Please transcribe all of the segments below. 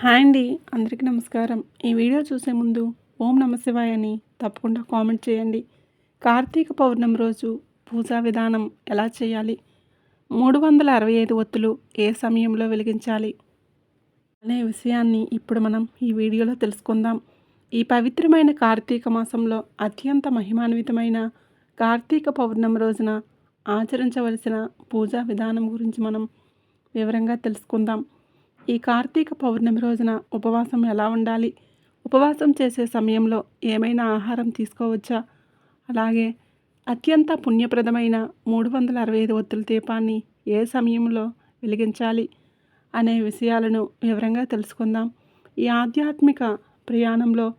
Hi అండి అందరికీ నమస్కారం. ఈ వీడియో చూసే ముందు ఓం నమశివాయ అని తప్పకుండా కామెంట్ చేయండి. కార్తీక పౌర్ణమి రోజు పూజా విధానం ఎలా చేయాలి? మూడు వందల అరవై ఐదు ఒత్తులు ఏ సమయంలో వెలిగించాలి? అనే విషయాన్ని ఇప్పుడు మనం ఈ వీడియోలో తెలుసుకుందాం. ఈ పవిత్రమైన కార్తీక మాసంలో అత్యంత మహిమాన్వితమైన కార్తీక పౌర్ణమి రోజున ఆచరించవలసిన పూజా విధానం గురించి మనం వివరంగా తెలుసుకుందాం. ఈ కార్తీక పౌర్ణమి రోజున ఉపవాసం ఎలా ఉండాలి? ఉపవాసం చేసే సమయంలో ఏమైనా ఆహారం తీసుకోవచ్చా? అలాగే అత్యంత పుణ్యప్రదమైన మూడు వందల అరవై ఐదు ఒత్తుల దీపాన్ని ఏ సమయంలో వెలిగించాలి అనే విషయాలను వివరంగా తెలుసుకుందాం. ఈ ఆధ్యాత్మిక ప్రయాణంలో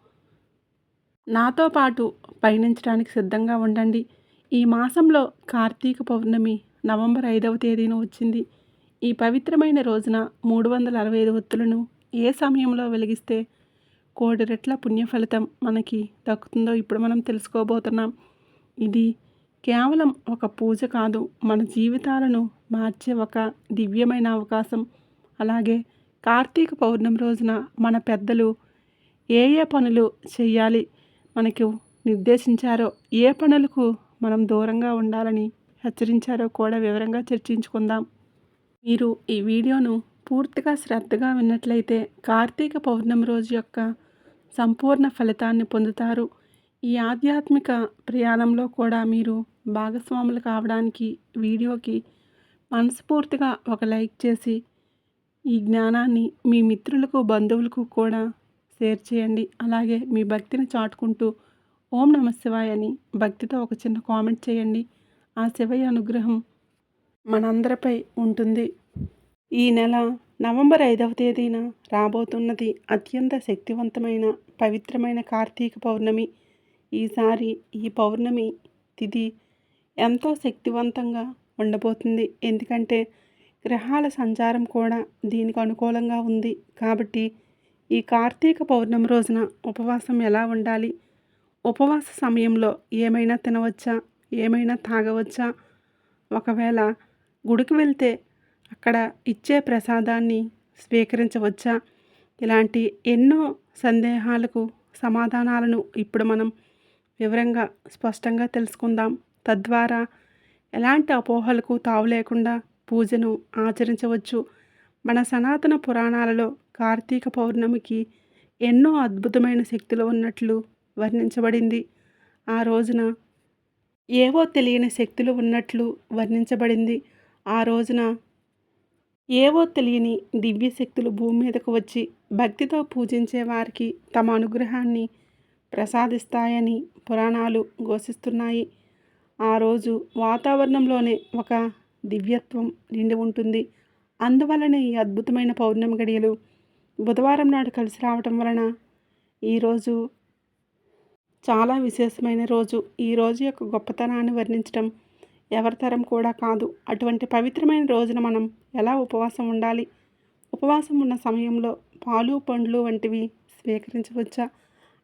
నాతో పాటు పయనించడానికి సిద్ధంగా ఉండండి. ఈ మాసంలో కార్తీక పౌర్ణమి నవంబర్ ఐదవ తేదీన వచ్చింది. ఈ పవిత్రమైన రోజున మూడు వందల అరవై ఐదు ఒత్తులను ఏ సమయంలో వెలిగిస్తే కోటి రెట్ల పుణ్య ఫలితం మనకి దక్కుతుందో ఇప్పుడు మనం తెలుసుకోబోతున్నాం. ఇది కేవలం ఒక పూజ కాదు మన జీవితాలను మార్చే ఒక దివ్యమైన అవకాశం. అలాగే కార్తీక పౌర్ణమి రోజున మన పెద్దలు ఏ ఏ పనులు చేయాలి మనకు నిర్దేశించారో ఏ పనులకు మనం దూరంగా ఉండాలని హెచ్చరించారో కూడా వివరంగా చర్చించుకుందాం. మీరు ఈ వీడియోను పూర్తిగా శ్రద్ధగా విన్నట్లయితే కార్తీక పౌర్ణమి రోజు యొక్క సంపూర్ణ ఫలితాన్ని పొందుతారు. ఈ ఆధ్యాత్మిక ప్రయాణంలో కూడా మీరు భాగస్వాములు కావడానికి వీడియోకి మనస్ఫూర్తిగా ఒక లైక్ చేసి ఈ జ్ఞానాన్ని మీ మిత్రులకు బంధువులకు కూడా షేర్ చేయండి. అలాగే మీ భక్తిని చాటుకుంటూ ఓం నమ శివాయ అని భక్తితో ఒక చిన్న కామెంట్ చేయండి. ఆ శివయ్య అనుగ్రహం మనందరిపై ఉంటుంది. ఈ నెల నవంబర్ ఐదవ తేదీన రాబోతున్నది అత్యంత శక్తివంతమైన పవిత్రమైన కార్తీక పౌర్ణమి. ఈసారి ఈ పౌర్ణమి తిథి ఎంతో శక్తివంతంగా ఉండబోతుంది. ఎందుకంటే గ్రహాల సంచారం కూడా దీనికి అనుకూలంగా ఉంది. కాబట్టి ఈ కార్తీక పౌర్ణమి రోజున ఉపవాసం ఎలా ఉండాలి? ఉపవాస సమయంలో ఏమైనా తినవచ్చా? ఏమైనా తాగవచ్చా? ఒకవేళ గుడికి వెళ్తే అక్కడ ఇచ్చే ప్రసాదాన్ని స్వీకరించవచ్చా? ఇలాంటి ఎన్నో సందేహాలకు సమాధానాలను ఇప్పుడు మనం వివరంగా స్పష్టంగా తెలుసుకుందాం. తద్వారా ఎలాంటి అపోహలకు తావు లేకుండా పూజను ఆచరించవచ్చు. మన సనాతన పురాణాలలో కార్తీక పౌర్ణమికి ఎన్నో అద్భుతమైన శక్తులు ఉన్నట్లు వర్ణించబడింది. ఆ రోజున ఏవో తెలియని శక్తులు ఉన్నట్లు వర్ణించబడింది. ఆ రోజున ఏవో తెలియని దివ్య శక్తులు భూమి మీదకు వచ్చి భక్తితో పూజించే వారికి తమ అనుగ్రహాన్ని ప్రసాదిస్తాయని పురాణాలు ఘోషిస్తున్నాయి. ఆ రోజు వాతావరణంలోనే ఒక దివ్యత్వం నిండి ఉంటుంది. అందువలనే ఈ అద్భుతమైన పౌర్ణమి గడియలు బుధవారం నాడు కలిసి రావటం వలన ఈరోజు చాలా విశేషమైన రోజు. ఈ రోజు యొక్క గొప్పతనాన్ని వర్ణించడం ఎవరితరం కూడా కాదు. అటువంటి పవిత్రమైన రోజున మనం ఎలా ఉపవాసం ఉండాలి? ఉపవాసం ఉన్న సమయంలో పాలు పండ్లు వంటివి స్వీకరించవచ్చా?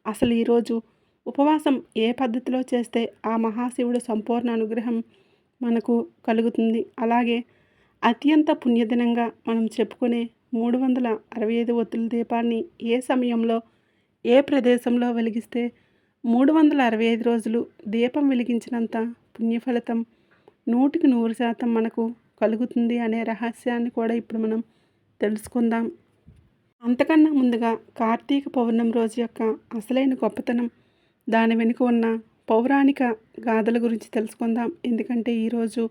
అసలు ఈరోజు ఉపవాసం ఏ పద్ధతిలో చేస్తే ఆ మహాశివుడు సంపూర్ణ అనుగ్రహం మనకు కలుగుతుంది? అలాగే అత్యంత పుణ్యదినంగా మనం చెప్పుకునే మూడు వందల అరవై ఐదు ఒత్తుల దీపాన్ని ఏ సమయంలో ఏ ప్రదేశంలో వెలిగిస్తే మూడు వందల అరవై ఐదు రోజులు దీపం వెలిగించినంత పుణ్యఫలితం నూటికి నూరు శాతం మనకు కలుగుతుంది అనే రహస్యాన్ని కూడా ఇప్పుడు మనం తెలుసుకుందాం. అంతకన్నా ముందుగా కార్తీక పౌర్ణమి రోజు యొక్క అసలైన గొప్పతనం దాని వెనుక ఉన్న పౌరాణిక గాథల గురించి తెలుసుకుందాం. ఎందుకంటే ఈరోజు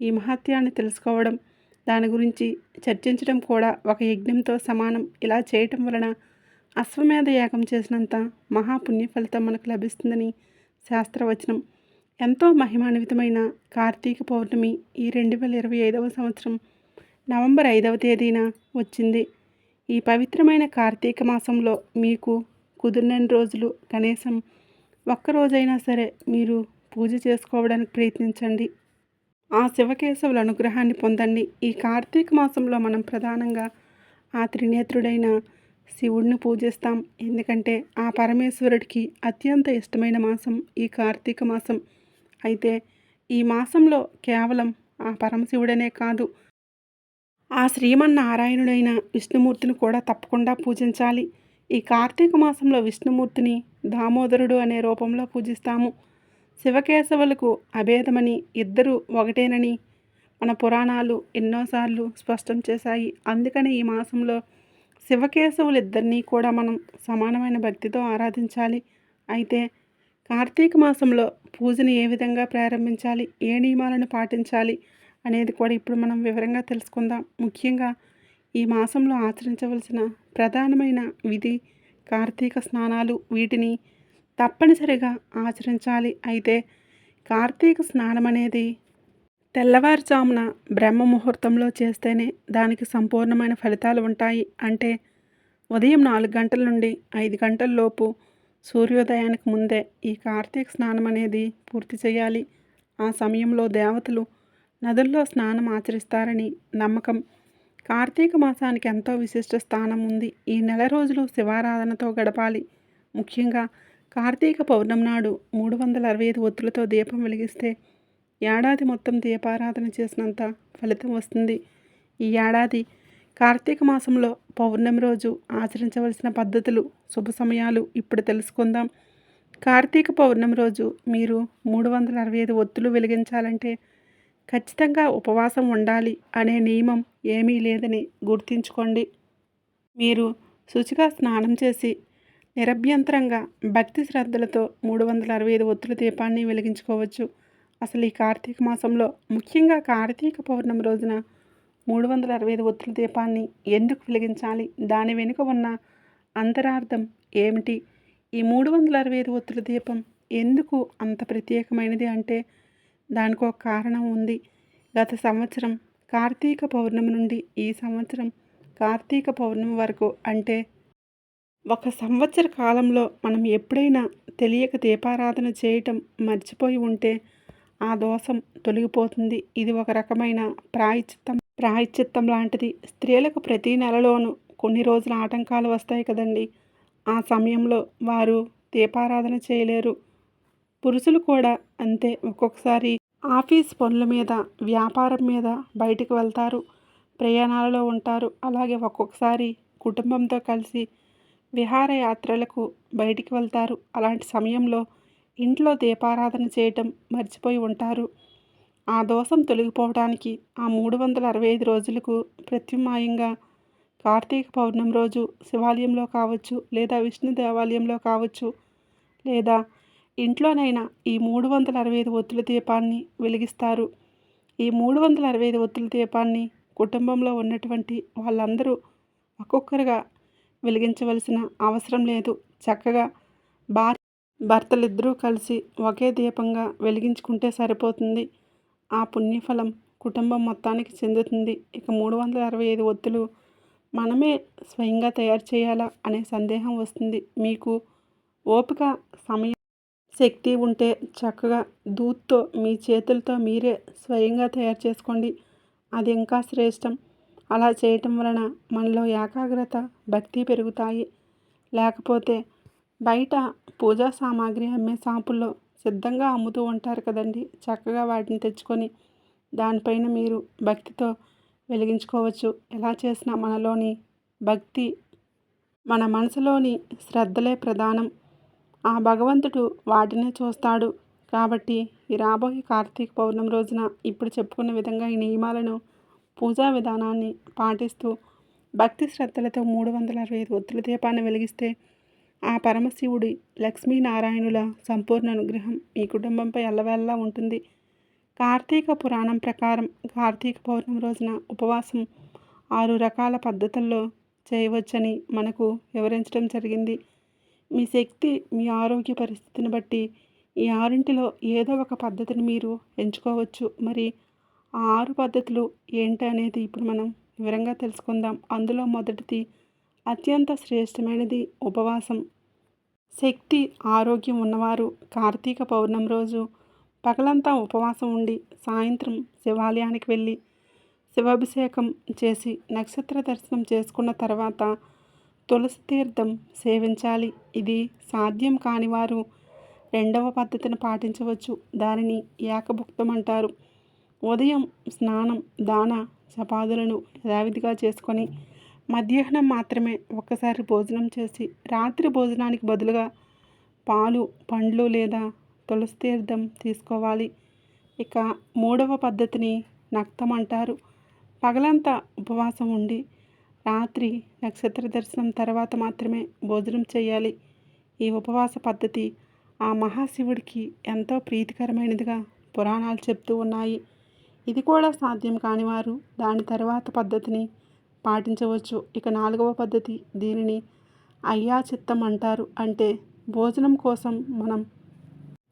ఈ మహత్యాన్ని తెలుసుకోవడం దాని గురించి చర్చించడం కూడా ఒక యజ్ఞంతో సమానం. ఇలా చేయటం వలన అశ్వమేధ యాగం చేసినంత మహాపుణ్య ఫలితం మనకు లభిస్తుందని శాస్త్రవచనం ఎంతో మహిమాన్వితమైన కార్తీక పౌర్ణమి ఈ రెండు వేల ఇరవై ఐదవ సంవత్సరం నవంబర్ ఐదవ తేదీన వచ్చింది. ఈ పవిత్రమైన కార్తీక మాసంలో మీకు కుదిరినన్ని రోజులు కనీసం ఒక్కరోజైనా సరే మీరు పూజ చేసుకోవడానికి ప్రయత్నించండి. ఆ శివకేశవుల అనుగ్రహాన్ని పొందండి. ఈ కార్తీక మాసంలో మనం ప్రధానంగా ఆ త్రినేత్రుడైన శివుడిని పూజిస్తాం. ఎందుకంటే ఆ పరమేశ్వరుడికి అత్యంత ఇష్టమైన మాసం ఈ కార్తీక మాసం. అయితే ఈ మాసంలో కేవలం ఆ పరమశివుడనే కాదు ఆ శ్రీమన్నారాయణుడైన విష్ణుమూర్తిని కూడా తప్పకుండా పూజించాలి. ఈ కార్తీక మాసంలో విష్ణుమూర్తిని దామోదరుడు అనే రూపంలో పూజిస్తాము. శివకేశవులకు అభేదమని ఇద్దరు ఒకటేనని మన పురాణాలు ఎన్నోసార్లు స్పష్టం చేశాయి. అందుకని ఈ మాసంలో శివకేశవులిద్దరినీ కూడా మనం సమానమైన భక్తితో ఆరాధించాలి. అయితే కార్తీక మాసంలో పూజను ఏ విధంగా ప్రారంభించాలి ఏ నియమాలను పాటించాలి అనేది కూడా ఇప్పుడు మనం వివరంగా తెలుసుకుందాం. ముఖ్యంగా ఈ మాసంలో ఆచరించవలసిన ప్రధానమైన విధి కార్తీక స్నానాలు. వీటిని తప్పనిసరిగా ఆచరించాలి. అయితే కార్తీక స్నానం అనేది తెల్లవారుజామున బ్రహ్మ ముహూర్తంలో చేస్తేనే దానికి సంపూర్ణమైన ఫలితాలు ఉంటాయి. అంటే ఉదయం నాలుగు గంటల నుండి ఐదు గంటల లోపు సూర్యోదయానికి ముందే ఈ కార్తీక స్నానం అనేది పూర్తి చేయాలి. ఆ సమయంలో దేవతలు నదుల్లో స్నానం ఆచరిస్తారని నమ్మకం. కార్తీక మాసానికి ఎంతో విశిష్ట స్థానం ఉంది. ఈ నెల రోజులు శివారాధనతో గడపాలి. ముఖ్యంగా కార్తీక పౌర్ణమి నాడు మూడు వందల అరవై ఐదు ఒత్తులతో దీపం వెలిగిస్తే ఏడాది మొత్తం దీపారాధన చేసినంత ఫలితం వస్తుంది. ఈ ఏడాది కార్తీక మాసంలో పౌర్ణమి రోజు ఆచరించవలసిన పద్ధతులు శుభ సమయాలు ఇప్పుడు తెలుసుకుందాం. కార్తీక పౌర్ణమి రోజు మీరు మూడు వందల అరవై ఐదు ఒత్తులు వెలిగించాలంటే ఖచ్చితంగా ఉపవాసం ఉండాలి అనే నియమం ఏమీ లేదని గుర్తించుకోండి. మీరు శుచిగా స్నానం చేసి నిరభ్యంతరంగా భక్తి శ్రద్ధలతో మూడు వందల అరవై ఐదు ఒత్తుల దీపాన్ని వెలిగించుకోవచ్చు. అసలు ఈ కార్తీక మాసంలో ముఖ్యంగా కార్తీక పౌర్ణమి రోజున మూడు వందల అరవై ఐదు ఒత్తుల దీపాన్ని ఎందుకు వెలిగించాలి? దాని వెనుక ఉన్న అంతరార్థం ఏమిటి? ఈ మూడు వందల అరవై ఐదు ఒత్తుల దీపం ఎందుకు అంత ప్రత్యేకమైనది అంటే దానికి ఒక కారణం ఉంది. గత సంవత్సరం కార్తీక పౌర్ణమి నుండి ఈ సంవత్సరం కార్తీక పౌర్ణమి వరకు అంటే ఒక సంవత్సర కాలంలో మనం ఎప్పుడైనా తెలియక దీపారాధన చేయటం మర్చిపోయి ఉంటే ఆ దోషం తొలగిపోతుంది. ఇది ఒక రకమైన ప్రాయచిత్తం ప్రాయశ్చిత్తం లాంటిది. స్త్రీలకు ప్రతి నెలలోనూ కొన్ని రోజుల ఆటంకాలు వస్తాయి కదండి. ఆ సమయంలో వారు దీపారాధన చేయలేరు. పురుషులు కూడా అంతే ఒక్కొక్కసారి ఆఫీస్ పనుల మీద వ్యాపారం మీద బయటికి వెళ్తారు. ప్రయాణాలలో ఉంటారు. అలాగే ఒక్కొక్కసారి కుటుంబంతో కలిసి విహారయాత్రలకు బయటికి వెళ్తారు. అలాంటి సమయంలో ఇంట్లో దీపారాధన చేయటం మర్చిపోయి ఉంటారు. ఆ దోషం తొలగిపోవడానికి ఆ మూడు వందల అరవై ఐదు రోజులకు ప్రత్యామ్నాయంగా కార్తీక పౌర్ణమి రోజు శివాలయంలో కావచ్చు లేదా విష్ణు దేవాలయంలో కావచ్చు లేదా ఇంట్లోనైనా ఈ మూడు వందల అరవై ఐదు ఒత్తుల దీపాన్ని వెలిగిస్తారు. ఈ మూడు వందల అరవై ఐదు ఒత్తుల దీపాన్ని కుటుంబంలో ఉన్నటువంటి వాళ్ళందరూ ఒక్కొక్కరుగా వెలిగించవలసిన అవసరం లేదు. చక్కగా భార్య భర్తలిద్దరూ కలిసి ఒకే దీపంగా వెలిగించుకుంటే సరిపోతుంది. ఆ పుణ్యఫలం కుటుంబం మొత్తానికి చెందుతుంది. ఇక మూడు వందల అరవై ఐదు ఒత్తులు మనమే స్వయంగా తయారు చేయాలా అనే సందేహం వస్తుంది. మీకు ఓపిక సమయం శక్తి ఉంటే చక్కగా దూత్తో మీ చేతులతో మీరే స్వయంగా తయారు చేసుకోండి. అది ఇంకా శ్రేష్టం. అలా చేయటం వలన మనలో ఏకాగ్రత భక్తి పెరుగుతాయి. లేకపోతే బయట పూజా సామాగ్రి అమ్మే షాపుల్లో సిద్ధంగా అమ్ముతూ ఉంటారు కదండి. చక్కగా వాటిని తెచ్చుకొని దానిపైన మీరు భక్తితో వెలిగించుకోవచ్చు. ఎలా చేసినా మనలోని భక్తి మన మనసులోని శ్రద్ధలే ప్రధానం. ఆ భగవంతుడు వాటినే చూస్తాడు. కాబట్టి ఈ రాబోయే కార్తీక పౌర్ణమి రోజున ఇప్పుడు చెప్పుకున్న విధంగా ఈ నియమాలను పూజా విధానాన్ని పాటిస్తూ భక్తి శ్రద్ధలతో మూడు వందల అరవై ఐదు ఒత్తుల దీపాన్ని వెలిగిస్తే ఆ పరమశివుడి లక్ష్మీనారాయణుల సంపూర్ణ అనుగ్రహం మీ కుటుంబంపై ఎల్లవేళ్ళలా ఉంటుంది. కార్తీక పురాణం ప్రకారం కార్తీక పౌర్ణమి రోజున ఉపవాసం ఆరు రకాల పద్ధతుల్లో చేయవచ్చని మనకు వివరించడం జరిగింది. మీ శక్తి మీ ఆరోగ్య పరిస్థితిని బట్టి ఈ ఆరింటిలో ఏదో ఒక పద్ధతిని మీరు ఎంచుకోవచ్చు. మరి ఆ ఆరు పద్ధతులు ఏంటి అనేది ఇప్పుడు మనం వివరంగా తెలుసుకుందాం. అందులో మొదటిది అత్యంత శ్రేష్టమైనది ఉపవాసం. శక్తి ఆరోగ్యం ఉన్నవారు కార్తీక పౌర్ణమి రోజు పగలంతా ఉపవాసం ఉండి సాయంత్రం శివాలయానికి వెళ్ళి శివాభిషేకం చేసి నక్షత్ర దర్శనం చేసుకున్న తర్వాత తులసి తీర్థం సేవించాలి. ఇది సాధ్యం కాని వారు రెండవ పద్ధతిని పాటించవచ్చు. దానిని ఏకభుక్తం అంటారు. ఉదయం స్నానం దాన చపాదులను యథావిధిగా చేసుకొని మధ్యాహ్నం మాత్రమే ఒక్కసారి భోజనం చేసి రాత్రి భోజనానికి బదులుగా పాలు పండ్లు లేదా తులసి తీర్థం తీసుకోవాలి. ఇక మూడవ పద్ధతిని నక్తం అంటారు. పగలంతా ఉపవాసం ఉండి రాత్రి నక్షత్ర దర్శనం తర్వాత మాత్రమే భోజనం చేయాలి. ఈ ఉపవాస పద్ధతి ఆ మహాశివుడికి ఎంతో ప్రీతికరమైనదిగా పురాణాలు చెప్తూ ఉన్నాయి. ఇది కూడా సాధ్యం కానివారు దాని తర్వాత పద్ధతిని పాటించవచ్చు. ఇక నాలుగవ పద్ధతి దీనిని అయ్యా చిత్తం అంటారు. అంటే భోజనం కోసం మనం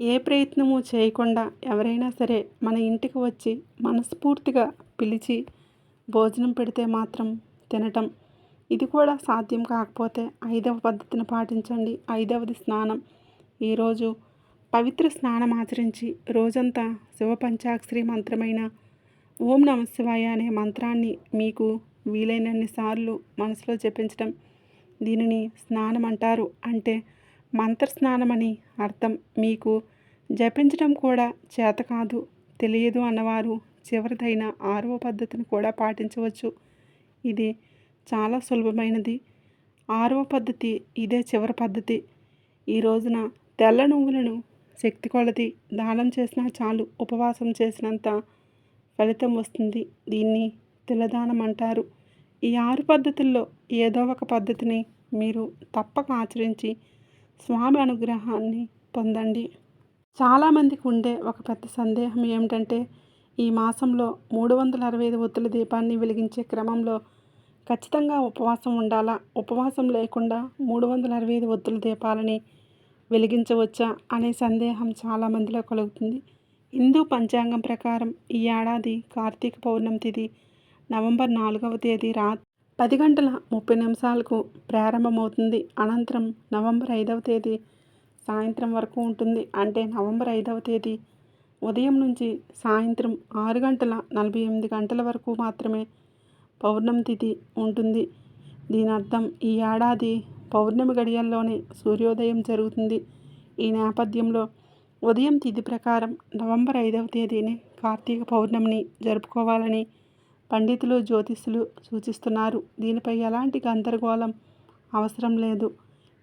ఏ ప్రయత్నము చేయకుండా ఎవరైనా సరే మన ఇంటికి వచ్చి మనస్ఫూర్తిగా పిలిచి భోజనం పెడితే మాత్రం తినటం. ఇది కూడా సాధ్యం కాకపోతే ఐదవ పద్ధతిని పాటించండి. ఐదవది స్నానం. ఈరోజు పవిత్ర స్నానం ఆచరించి రోజంతా శివ పంచాక్షరి మంత్రమైన ఓం నమ శివాయ అనే మంత్రాన్ని మీకు వీలైనన్ని సార్లు మనసులో జపించడం దీనిని స్నానం అంటారు. అంటే మంత్ర స్నానం అని అర్థం. మీకు జపించడం కూడా చేత కాదు. తెలియదు అన్నవారు చివరిదైన ఆరవ పద్ధతిని కూడా పాటించవచ్చు. ఇది చాలా సులభమైనది. ఆరవ పద్ధతి ఇదే చివరి పద్ధతి. ఈ రోజున తెల్ల నువ్వులను శక్తి కొలది దానం చేసినా చాలు ఉపవాసం చేసినంత ఫలితం వస్తుంది. దీన్ని తిలదానం అంటారు ఈ ఆరు పద్ధతుల్లో ఏదో ఒక పద్ధతిని మీరు తప్పక ఆచరించి స్వామి అనుగ్రహాన్ని పొందండి. చాలామందికి ఉండే ఒక పెద్ద సందేహం ఏమిటంటే ఈ మాసంలో మూడు వందల అరవై ఐదు ఒత్తుల దీపాన్ని వెలిగించే క్రమంలో ఖచ్చితంగా ఉపవాసం ఉండాలా? ఉపవాసం లేకుండా మూడు వందల అరవై ఐదు ఒత్తుల దీపాలని వెలిగించవచ్చా అనే సందేహం చాలామందిలో కలుగుతుంది. హిందూ పంచాంగం ప్రకారం ఈ ఏడాది కార్తీక పౌర్ణమి తిథి నవంబర్ నాలుగవ తేదీ రా పది గంటల ముప్పై నిమిషాలకు ప్రారంభమవుతుంది. అనంతరం నవంబర్ ఐదవ తేదీ సాయంత్రం వరకు ఉంటుంది. అంటే నవంబర్ ఐదవ తేదీ ఉదయం నుంచి సాయంత్రం ఆరు గంటల నలభై ఎనిమిది గంటల వరకు మాత్రమే పౌర్ణమి తిథి ఉంటుంది. దీని అర్థం ఈ ఏడాది పౌర్ణమి గడియల్లోనే సూర్యోదయం జరుగుతుంది. ఈ నేపథ్యంలో ఉదయం తిథి ప్రకారం నవంబర్ ఐదవ తేదీని కార్తీక పౌర్ణమిని జరుపుకోవాలని పండితులు జ్యోతిష్యులు సూచిస్తున్నారు. దీనిపై ఎలాంటి గందరగోళం అవసరం లేదు.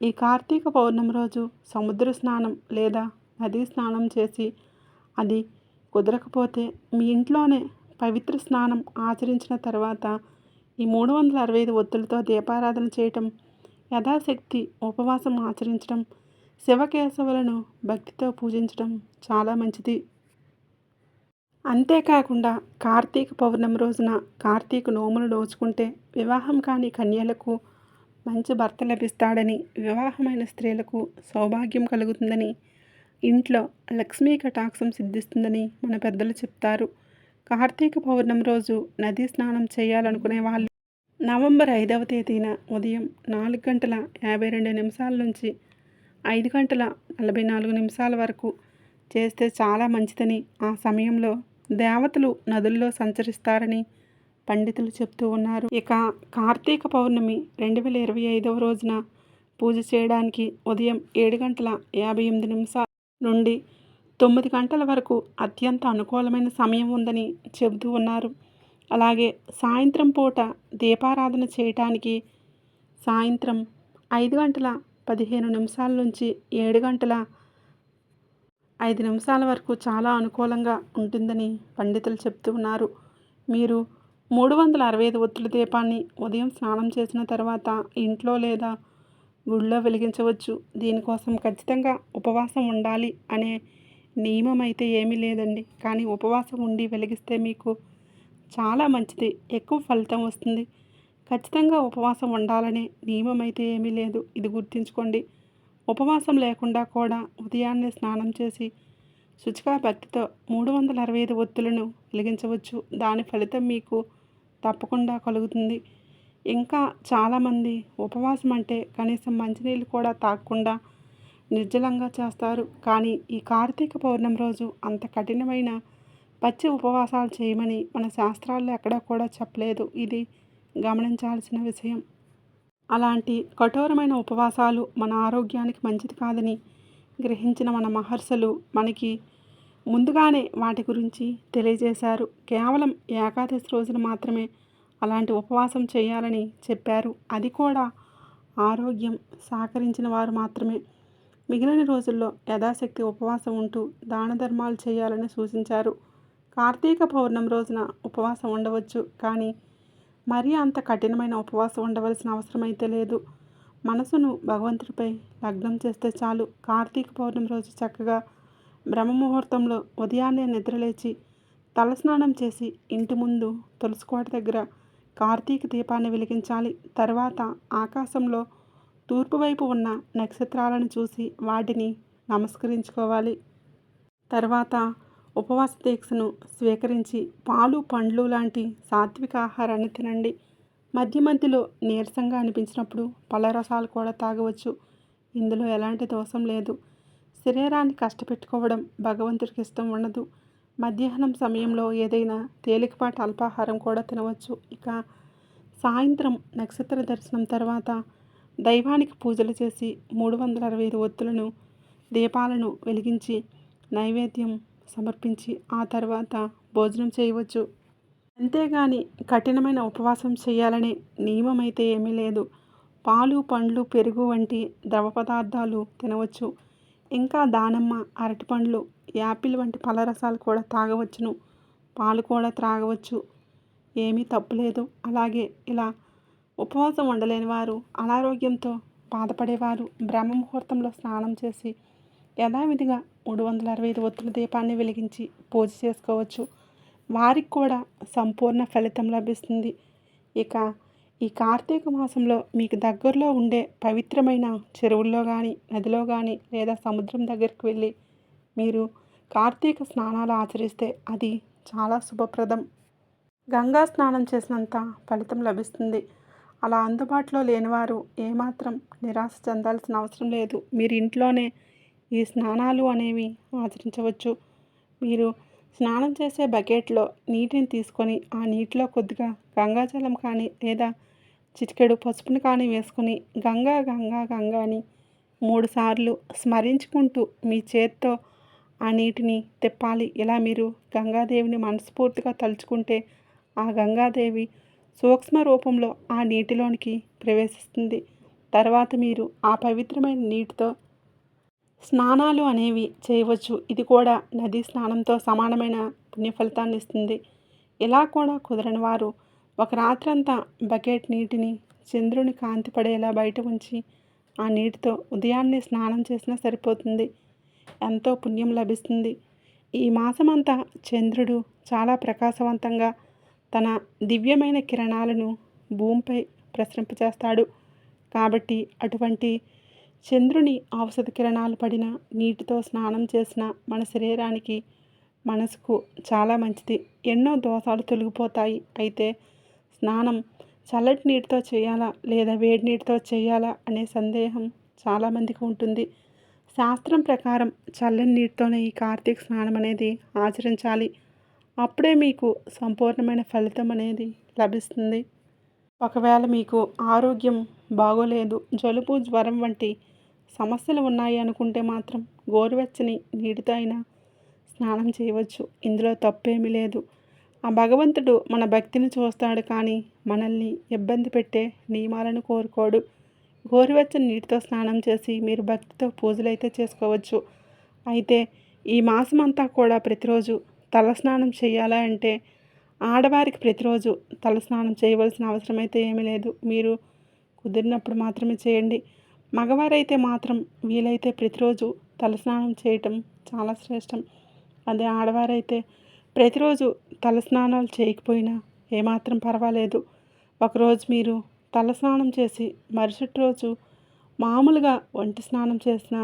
ఈ కార్తీక పౌర్ణమి రోజు సముద్ర స్నానం లేదా నదీ స్నానం చేసి అది కుదరకపోతే మీ ఇంట్లోనే పవిత్ర స్నానం ఆచరించిన తర్వాత ఈ మూడు వందల అరవై ఐదు ఒత్తులతో దీపారాధన చేయటం యథాశక్తి ఉపవాసం ఆచరించడం శివకేశవులను భక్తితో పూజించడం చాలా మంచిది. అంతేకాకుండా కార్తీక పౌర్ణమి రోజున కార్తీక నోములు నోచుకుంటే వివాహం కాని కన్యలకు మంచి భర్త లభిస్తాడని వివాహమైన స్త్రీలకు సౌభాగ్యం కలుగుతుందని ఇంట్లో లక్ష్మీ కటాక్షం సిద్ధిస్తుందని మన పెద్దలు చెప్తారు. కార్తీక పౌర్ణమి రోజు నదీ స్నానం చేయాలనుకునే వాళ్ళు నవంబర్ ఐదవ తేదీన ఉదయం నాలుగు గంటల యాభై రెండు నిమిషాల నుంచి ఐదు గంటల నలభై నాలుగు నిమిషాల వరకు చేస్తే చాలా మంచిదని ఆ సమయంలో దేవతలు నదుల్లో సంచరిస్తారని పండితులు చెప్తూ ఉన్నారు. ఇక కార్తీక పౌర్ణమి రెండు వేల ఇరవై ఐదవ రోజున పూజ చేయడానికి ఉదయం ఏడు గంటల యాభై ఎనిమిది నిమిషాల నుండి తొమ్మిది గంటల వరకు అత్యంత అనుకూలమైన సమయం ఉందని చెబుతూ ఉన్నారు. అలాగే సాయంత్రం పూట దీపారాధన చేయటానికి సాయంత్రం ఐదు గంటల పదిహేను నిమిషాల నుంచి ఏడు గంటల ఐదు నిమిషాల వరకు చాలా అనుకూలంగా ఉంటుందని పండితులు చెప్తూ ఉన్నారు. మీరు మూడు వందల అరవై ఐదు ఒత్తుల దీపాన్ని ఉదయం స్నానం చేసిన తర్వాత ఇంట్లో లేదా గుళ్ళో వెలిగించవచ్చు. దీనికోసం ఖచ్చితంగా ఉపవాసం ఉండాలి అనే నియమం అయితే ఏమీ లేదండి. కానీ ఉపవాసం ఉండి వెలిగిస్తే మీకు చాలా మంచిది. ఎక్కువ ఫలితం వస్తుంది. ఖచ్చితంగా ఉపవాసం ఉండాలనే నియమం అయితే ఏమీ లేదు. ఇది గుర్తుంచుకోండి. ఉపవాసం లేకుండా కూడా ఉదయాన్నే స్నానం చేసి శుచిగా భక్తితో మూడు వందల అరవై ఐదు ఒత్తులను వెలిగించవచ్చు. దాని ఫలితం మీకు తప్పకుండా కలుగుతుంది. ఇంకా చాలామంది ఉపవాసం అంటే కనీసం మంచినీళ్ళు కూడా తాగకుండా నిర్జలంగా చేస్తారు. కానీ ఈ కార్తీక పౌర్ణమి రోజు అంత కఠినమైన పచ్చి ఉపవాసాలు చేయమని మన శాస్త్రాల్లో ఎక్కడా కూడా చెప్పలేదు. ఇది గమనించాల్సిన విషయం. అలాంటి కఠోరమైన ఉపవాసాలు మన ఆరోగ్యానికి మంచిది కాదని గ్రహించిన మన మహర్షులు మనకి ముందుగానే వాటి గురించి తెలియజేశారు. కేవలం ఏకాదశి రోజున మాత్రమే అలాంటి ఉపవాసం చేయాలని చెప్పారు. అది కూడా ఆరోగ్యం సహకరించిన వారు మాత్రమే. మిగిలిన రోజుల్లో యథాశక్తి ఉపవాసం ఉంటూ దాన ధర్మాలు చేయాలని సూచించారు. కార్తీక పౌర్ణమి రోజున ఉపవాసం ఉండవచ్చు. కానీ మరీ అంత కఠినమైన ఉపవాసం ఉండవలసిన అవసరం అయితే లేదు. మనసును భగవంతుడిపై లగ్నం చేస్తే చాలు. కార్తీక పౌర్ణమి రోజు చక్కగా బ్రహ్మముహూర్తంలో ఉదయాన్నే నిద్రలేచి తలస్నానం చేసి ఇంటి ముందు తులసికోట దగ్గర కార్తీక దీపాన్ని వెలిగించాలి. తర్వాత ఆకాశంలో తూర్పు వైపు ఉన్న నక్షత్రాలను చూసి వాటిని నమస్కరించుకోవాలి. తర్వాత ఉపవాస దీక్షను స్వీకరించి పాలు పండ్లు లాంటి సాత్విక ఆహారాన్ని తినండి. మధ్య మధ్యలో నీరసంగా అనిపించినప్పుడు పళ్ళరసాలు కూడా తాగవచ్చు. ఇందులో ఎలాంటి దోషం లేదు. శరీరాన్ని కష్టపెట్టుకోవడం భగవంతుడికి ఇష్టం ఉండదు. మధ్యాహ్నం సమయంలో ఏదైనా తేలికపాటి అల్పాహారం కూడా తినవచ్చు. ఇక సాయంత్రం నక్షత్ర దర్శనం తర్వాత దైవానికి పూజలు చేసి మూడు వందల అరవై ఐదు ఒత్తులను దీపాలను వెలిగించి నైవేద్యం సమర్పించి ఆ తర్వాత భోజనం చేయవచ్చు. అంతేగాని కఠినమైన ఉపవాసం చేయాలనే నియమం అయితే ఏమీ లేదు. పాలు పండ్లు పెరుగు వంటి ద్రవ పదార్థాలు తినవచ్చు. ఇంకా దానమ్మ అరటిపండ్లు యాపిల్ వంటి పలరసాలు కూడా తాగవచ్చును. పాలు కూడా త్రాగవచ్చు. ఏమీ తప్పులేదు అలాగే ఇలా ఉపవాసం ఉండలేని వారు అనారోగ్యంతో బాధపడేవారు బ్రహ్మ ముహూర్తంలో స్నానం చేసి యథావిధిగా మూడు వందల అరవై ఐదు ఒత్తుల దీపాన్ని వెలిగించి పూజ చేసుకోవచ్చు. వారికి కూడా సంపూర్ణ ఫలితం లభిస్తుంది. ఇక ఈ కార్తీక మాసంలో మీకు దగ్గరలో ఉండే పవిత్రమైన చెరువుల్లో కానీ నదిలో కానీ లేదా సముద్రం దగ్గరికి వెళ్ళి మీరు కార్తీక స్నానాలు ఆచరిస్తే అది చాలా శుభప్రదం. గంగా స్నానం చేసినంత ఫలితం లభిస్తుంది. అలా అందుబాటులో లేనివారు ఏమాత్రం నిరాశ చెందాల్సిన అవసరం లేదు. మీరు ఇంట్లోనే ఈ స్నానాలు అనేవి ఆచరించవచ్చు. మీరు స్నానం చేసే బకెట్లో నీటిని తీసుకొని ఆ నీటిలో కొద్దిగా గంగాజలం కానీ లేదా చిటికెడు పసుపును కానీ వేసుకొని గంగా గంగా గంగా అని మూడుసార్లు స్మరించుకుంటూ మీ చేత్తో ఆ నీటిని తిప్పాలి. ఇలా మీరు గంగాదేవిని మనస్ఫూర్తిగా తలుచుకుంటే ఆ గంగాదేవి సూక్ష్మ రూపంలో ఆ నీటిలోనికి ప్రవేశిస్తుంది. తర్వాత మీరు ఆ పవిత్రమైన నీటితో స్నానాలు అనేవి చేయవచ్చు. ఇది కూడా నదీ స్నానంతో సమానమైన పుణ్య ఫలితాన్ని ఇస్తుంది. ఇలా కూడా కుదరని వారు ఒక రాత్రంతా బకెట్ నీటిని చంద్రుని కాంతి పడేలా బయట ఉంచి ఆ నీటితో ఉదయాన్నే స్నానం చేసినా సరిపోతుంది. ఎంతో పుణ్యం లభిస్తుంది. ఈ మాసమంతా చంద్రుడు చాలా ప్రకాశవంతంగా తన దివ్యమైన కిరణాలను భూమిపై ప్రసరింపచేస్తాడు. కాబట్టి అటువంటి చంద్రుని ఔషధ కిరణాలు పడిన నీటితో స్నానం చేసిన మన శరీరానికి మనసుకు చాలా మంచిది. ఎన్నో దోషాలు తొలగిపోతాయి. అయితే స్నానం చల్లటి నీటితో చేయాలా లేదా వేడి నీటితో చేయాలా అనే సందేహం చాలామందికి ఉంటుంది. శాస్త్రం ప్రకారం చల్లని నీటితోనే ఈ కార్తీక స్నానం అనేది ఆచరించాలి. అప్పుడే మీకు సంపూర్ణమైన ఫలితం అనేది లభిస్తుంది. ఒకవేళ మీకు ఆరోగ్యం బాగోలేదు జలుబు జ్వరం వంటి సమస్యలు ఉన్నాయి అనుకుంటే మాత్రం గోరువెచ్చని నీటితో అయినా స్నానం చేయవచ్చు. ఇందులో తప్పేమీ లేదు. ఆ భగవంతుడు మన భక్తిని చూస్తాడు కానీ మనల్ని ఇబ్బంది పెట్టే నియమాలను కోరుకోడు. గోరువెచ్చని నీటితో స్నానం చేసి మీరు భక్తితో పూజలు అయితే చేసుకోవచ్చు. అయితే ఈ మాసం అంతా కూడా ప్రతిరోజు తలస్నానం చేయాలా అంటే ఆడవారికి ప్రతిరోజు తలస్నానం చేయవలసిన అవసరం అయితే ఏమీ లేదు. మీరు కుదిరినప్పుడు మాత్రమే చేయండి. మగవారైతే మాత్రం వీలైతే ప్రతిరోజు తలస్నానం చేయటం చాలా శ్రేష్టం. అదే ఆడవారైతే ప్రతిరోజు తలస్నానాలు చేయకపోయినా ఏమాత్రం పర్వాలేదు. ఒకరోజు మీరు తలస్నానం చేసి మరుసటి రోజు మామూలుగా ఒంటి స్నానం చేసిన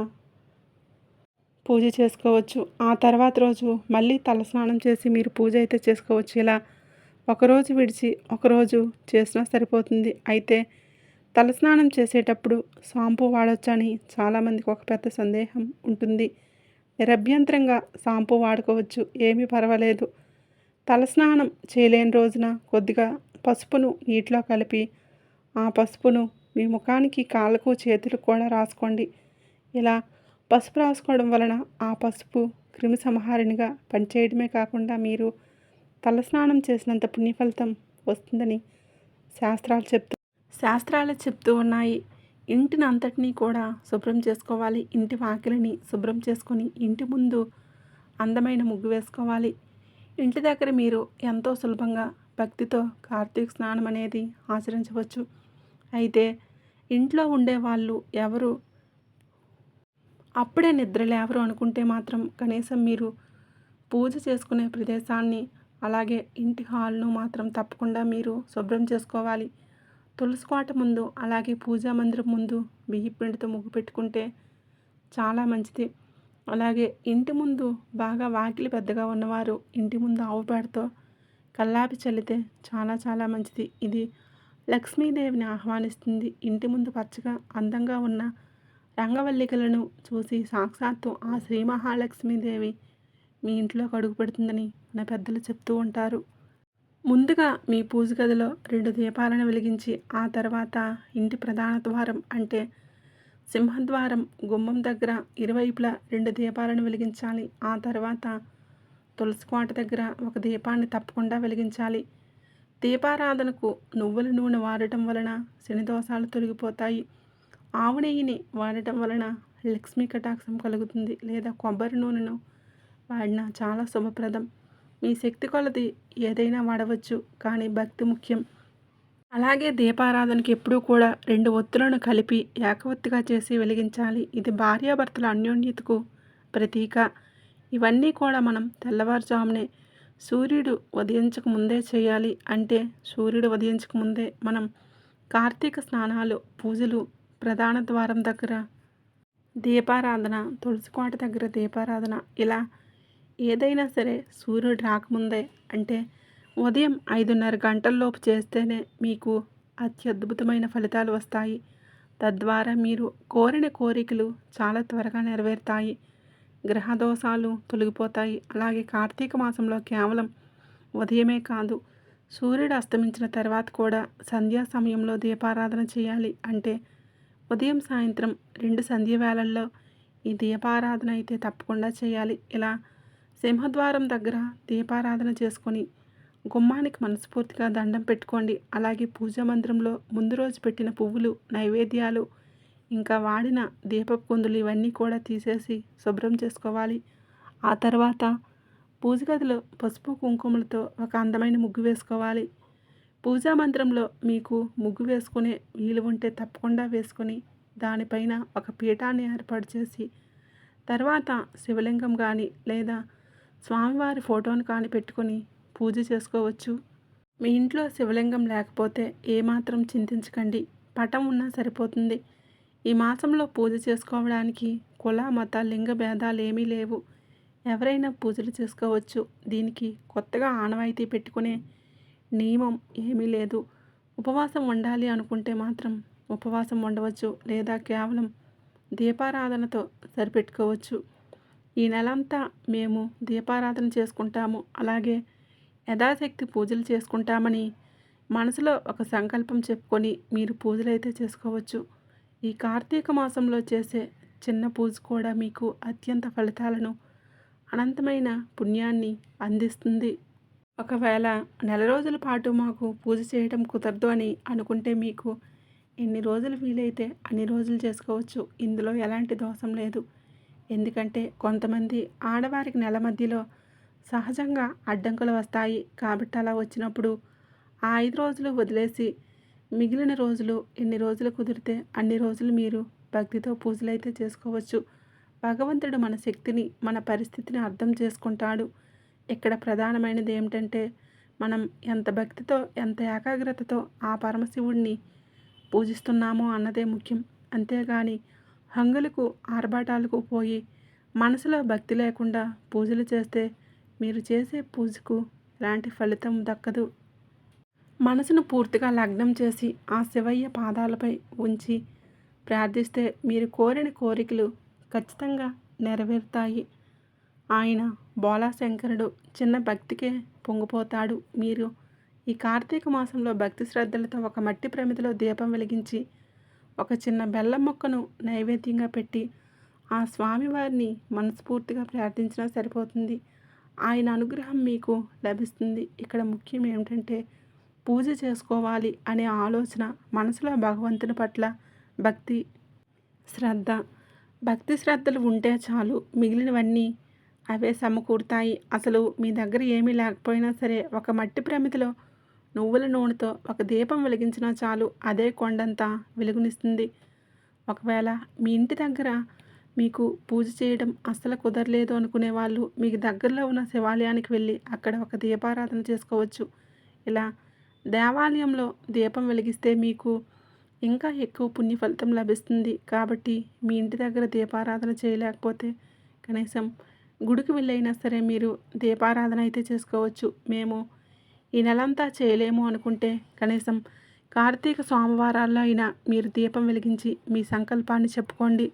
పూజ చేసుకోవచ్చు. ఆ తర్వాత రోజు మళ్ళీ తలస్నానం చేసి మీరు పూజ అయితే చేసుకోవచ్చు. ఇలా ఒకరోజు విడిచి ఒకరోజు చేసినా సరిపోతుంది. అయితే తలస్నానం చేసేటప్పుడు షాంపూ వాడొచ్చని చాలామందికి ఒక పెద్ద సందేహం ఉంటుంది. నిరభ్యంతరంగా షాంపూ వాడుకోవచ్చు ఏమీ పర్వాలేదు. తలస్నానం చేయలేని రోజున కొద్దిగా పసుపును నీటిలో కలిపి ఆ పసుపును మీ ముఖానికి కాళ్ళకు చేతులకు కూడా రాసుకోండి. ఇలా పసుపు రాసుకోవడం వలన ఆ పసుపు క్రిమి సంహారిణిగా పనిచేయడమే కాకుండా మీరు తలస్నానం చేసినంత పుణ్యఫలితం వస్తుందని శాస్త్రాలు చెప్తూ శాస్త్రాలు చెప్తూ ఉన్నాయి. ఇంటిని అంతటినీ కూడా శుభ్రం చేసుకోవాలి. ఇంటి వాకిలిని శుభ్రం చేసుకొని ఇంటి ముందు అందమైన ముగ్గు వేసుకోవాలి. ఇంటి దగ్గర మీరు ఎంతో సులభంగా భక్తితో కార్తీక స్నానం అనేది ఆచరించవచ్చు. అయితే ఇంట్లో ఉండే వాళ్ళు ఎవరు? అప్పుడే నిద్ర లేవరు అనుకుంటే మాత్రం కనీసం మీరు పూజ చేసుకునే ప్రదేశాన్ని అలాగే ఇంటి హాల్ను మాత్రం తప్పకుండా మీరు శుభ్రం చేసుకోవాలి. తులసి కోట ముందు అలాగే పూజా మందిరం ముందు బియ్య పిండితో ముగ్గు పెట్టుకుంటే చాలా మంచిది. అలాగే ఇంటి ముందు బాగా వాకిలి పెద్దగా ఉన్నవారు ఇంటి ముందు ఆవు పేడతో కల్లాపి చల్లితే చాలా చాలా మంచిది. ఇది లక్ష్మీదేవిని ఆహ్వానిస్తుంది. ఇంటి ముందు పచ్చగా అందంగా ఉన్న రంగవల్లికలను చూసి సాక్షాత్తు ఆ శ్రీ మహాలక్ష్మీదేవి మీ ఇంట్లో అడుగు పెడుతుందని మన పెద్దలు చెప్తూ ఉంటారు. ముందుగా మీ పూజ గదిలో రెండు దీపాలను వెలిగించి ఆ తర్వాత ఇంటి ప్రధాన ద్వారం అంటే సింహద్వారం గుమ్మం దగ్గర ఇరువైపులా రెండు దీపాలను వెలిగించాలి. ఆ తర్వాత తులసి కోట దగ్గర ఒక దీపాన్ని తప్పకుండా వెలిగించాలి. దీపారాధనకు నువ్వుల నూనె వాడటం వలన శని దోషాలు తొలగిపోతాయి. ఆవు నెయ్యిని వాడటం వలన లక్ష్మీ కటాక్షం కలుగుతుంది. లేదా కొబ్బరి నూనెను వాడిన చాలా శుభప్రదం. మీ శక్తి కొలది ఏదైనా వాడవచ్చు కానీ భక్తి ముఖ్యం. అలాగే దీపారాధనకి ఎప్పుడూ కూడా రెండు ఒత్తులను కలిపి ఏకవత్తిగా చేసి వెలిగించాలి. ఇది భార్యాభర్తల అన్యోన్యతకు ప్రతీక. ఇవన్నీ కూడా మనం తెల్లవారుజామునే సూర్యుడు ఉదయించక ముందే చేయాలి అంటే సూర్యుడు ఉదయించక ముందే మనం కార్తీక స్నానాలు పూజలు ప్రధాన ద్వారం దగ్గర దీపారాధన తులసికోట దగ్గర దీపారాధన ఇలా ఏదైనా సరే సూర్యుడు రాకముందే అంటే ఉదయం ఐదున్నర గంటల్లోపు చేస్తేనే మీకు అత్యద్భుతమైన ఫలితాలు వస్తాయి. తద్వారా మీరు కోరిన కోరికలు చాలా త్వరగా నెరవేరుతాయి. గ్రహదోషాలు తొలగిపోతాయి. అలాగే కార్తీక మాసంలో కేవలం ఉదయమే కాదు సూర్యుడు అస్తమించిన తర్వాత కూడా సంధ్యా సమయంలో దీపారాధన చేయాలి అంటే ఉదయం సాయంత్రం రెండు సంధ్య వేళల్లో ఈ దీపారాధన అయితే తప్పకుండా చేయాలి. ఇలా సింహద్వారం దగ్గర దీపారాధన చేసుకొని గుమ్మానికి మనస్ఫూర్తిగా దండం పెట్టుకోండి. అలాగే పూజా మందిరంలో ముందు రోజు పెట్టిన పువ్వులు నైవేద్యాలు ఇంకా వాడిన దీపపు కుందులు ఇవన్నీ కూడా తీసేసి శుభ్రం చేసుకోవాలి. ఆ తర్వాత పూజ గదిలో పసుపు కుంకుమలతో ఒక అందమైన ముగ్గు వేసుకోవాలి. పూజా మందిరంలో మీకు ముగ్గు వేసుకునే వీలు ఉంటే తప్పకుండా వేసుకొని దానిపైన ఒక పీఠాన్ని ఏర్పాటు చేసి తర్వాత శివలింగం కానీ లేదా స్వామివారి ఫోటోను కాని పెట్టుకొని పూజ చేసుకోవచ్చు. మీ ఇంట్లో శివలింగం లేకపోతే ఏమాత్రం చింతించకండి. పటం ఉన్నా సరిపోతుంది. ఈ మాసంలో పూజ చేసుకోవడానికి కుల మత లింగ భేదాలు ఏమీ లేవు. ఎవరైనా పూజలు చేసుకోవచ్చు. దీనికి కొత్తగా ఆనవాయితీ పెట్టుకునే నియమం ఏమీ లేదు. ఉపవాసం ఉండాలి అనుకుంటే మాత్రం ఉపవాసం ఉండవచ్చు లేదా కేవలం దీపారాధనతో సరిపెట్టుకోవచ్చు. ఈ నెలంతా మేము దీపారాధన చేసుకుంటాము. అలాగే యథాశక్తి పూజలు చేసుకుంటామని మనసులో ఒక సంకల్పం చెప్పుకొని మీరు పూజలు అయితే చేసుకోవచ్చు. ఈ కార్తీక మాసంలో చేసే చిన్న పూజ కూడా మీకు అత్యంత ఫలితాలను అనంతమైన పుణ్యాన్ని అందిస్తుంది. ఒకవేళ నెల రోజుల పాటు మాకు పూజ చేయడం కుదరదు అని అనుకుంటే మీకు ఎన్ని రోజులు వీలైతే అన్ని రోజులు చేసుకోవచ్చు. ఇందులో ఎలాంటి దోషం లేదు. ఎందుకంటే కొంతమంది ఆడవారికి నెల మధ్యలో సహజంగా అడ్డంకులు వస్తాయి కాబట్టి అలా వచ్చినప్పుడు ఆ ఐదు రోజులు వదిలేసి మిగిలిన రోజులు ఎన్ని రోజులు కుదిరితే అన్ని రోజులు మీరు భక్తితో పూజలు అయితే చేసుకోవచ్చు. భగవంతుడు మన శక్తిని మన పరిస్థితిని అర్థం చేసుకుంటాడు. ఇక్కడ ప్రధానమైనది ఏమిటంటే మనం ఎంత భక్తితో ఎంత ఏకాగ్రతతో ఆ పరమశివుడిని పూజిస్తున్నామో అన్నదే ముఖ్యం. అంతేగాని హంగులకు ఆర్భాటాలకు పోయి మనసులో భక్తి లేకుండా పూజలు చేస్తే మీరు చేసే పూజకు ఎలాంటి ఫలితం దక్కదు. మనసును పూర్తిగా లగ్నం చేసి ఆ శివయ్య పాదాలపై ఉంచి ప్రార్థిస్తే మీరు కోరిన కోరికలు ఖచ్చితంగా నెరవేరుతాయి. ఆయన బోలాశంకరుడు చిన్న భక్తికే పొంగిపోతాడు. మీరు ఈ కార్తీక మాసంలో భక్తి శ్రద్ధలతో ఒక మట్టి ప్రమిదిలో దీపం వెలిగించి ఒక చిన్న బెల్లం మొక్కను నైవేద్యంగా పెట్టి ఆ స్వామివారిని మనస్ఫూర్తిగా ప్రార్థించినా సరిపోతుంది. ఆయన అనుగ్రహం మీకు లభిస్తుంది. ఇక్కడ ముఖ్యం ఏమిటంటే పూజ చేసుకోవాలి అనే ఆలోచన మనసులో భగవంతుని పట్ల భక్తి శ్రద్ధ. భక్తి శ్రద్ధలు ఉంటే చాలు మిగిలినవన్నీ అవే సమకూరుతాయి. అసలు మీ దగ్గర ఏమీ లేకపోయినా సరే ఒక మట్టి ప్రమితిలో నువ్వుల నూనెతో ఒక దీపం వెలిగించినా చాలు అదే కొండంతా వెలుగునిస్తుంది. ఒకవేళ మీ ఇంటి దగ్గర మీకు పూజ చేయడం అస్సలు కుదరలేదు అనుకునే వాళ్ళు మీకు దగ్గరలో ఉన్న శివాలయానికి వెళ్ళి అక్కడ ఒక దీపారాధన చేసుకోవచ్చు. ఇలా దేవాలయంలో దీపం వెలిగిస్తే మీకు ఇంకా ఎక్కువ పుణ్య ఫలితం లభిస్తుంది. కాబట్టి మీ ఇంటి దగ్గర దీపారాధన చేయలేకపోతే కనీసం గుడికి వెళ్ళైనా సరే మీరు దీపారాధన అయితే చేసుకోవచ్చు. మేము ఈ నెలంతా చేయలేము అనుకుంటే కనీసం కార్తీక సోమవారాల్లో అయినా మీరు దీపం వెలిగించి మీ సంకల్పాన్ని చెప్పుకోండి.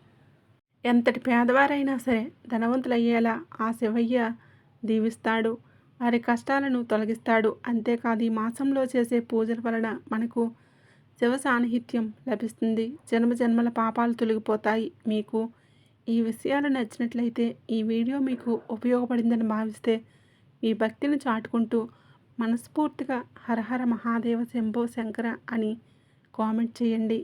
ఎంతటి పేదవారైనా సరే ధనవంతులయ్యేలా ఆ శివయ్య దీవిస్తాడు. వారి కష్టాలను తొలగిస్తాడు. అంతేకాదు ఈ మాసంలో చేసే పూజల వలన మనకు శివ సాన్నిహిత్యం లభిస్తుంది. జన్మజన్మల పాపాలు తొలగిపోతాయి. మీకు ఈ విషయాలు నచ్చినట్లయితే ఈ వీడియో మీకు ఉపయోగపడిందని భావిస్తే మీ భక్తిని చాటుకుంటూ మనస్ఫూర్తిగా హరహర మహాదేవ శంభో శంకర అని కామెంట్ చేయండి.